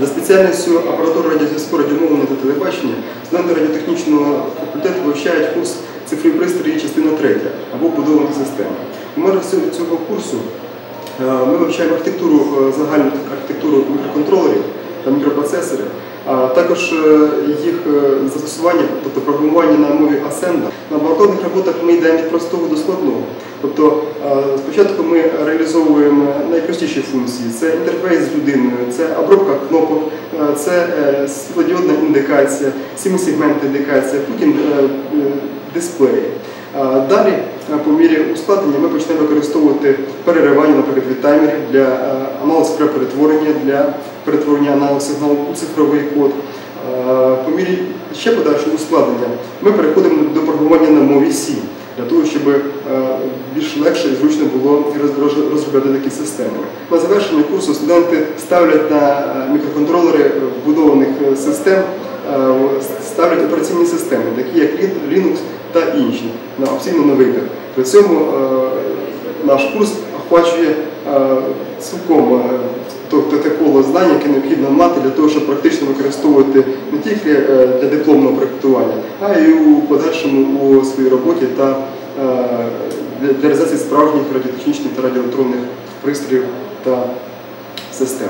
За спеціальністю апаратури радіозв'язку, радіомовлення та телебачення студенти радіотехнічного факультету вивчають курс цифрі пристрої частина 3 або будовані системи. У межах цього- курсу е, ми вивчаємо архітектуру, е, загальну архітектуру мікроконтролерів та мікропроцесорів, також е, їх е, застосування, тобто програмування на мові Ascenda. На лабораторних роботах ми йдемо від простого до складного. Тобто е, спочатку ми реалізовуємо найпростіші функції: це інтерфейс з людиною, це обробка кнопок, це світлодіодна індикація, сімисегментна індикація, потім дисплеї. Далі, по мірі ускладнення, ми почнемо використовувати переривання, наприклад, від таймерів для аналіз перетворення, для перетворення сигналу у цифровий код. Е, По мірі ще подальшого ускладнення ми переходимо до програмування на мові C, для того, щоб е, більш легше і зручно було роз- роз- розробляти такі системи. На завершення курсу студенти ставлять на е, мікроконтролери вбудованих систем ставлять операційні системи, такі як Linux та інші на опційно на вибір. При цьому наш курс охвачує цілком тобто те коло знань, яке необхідно мати для того, щоб практично використовувати не тільки е, для дипломного проєктування, а й у подальшому у своїй роботі та е, для реалізації справжніх радіотехнічних та радіоелектронних пристроїв та систем.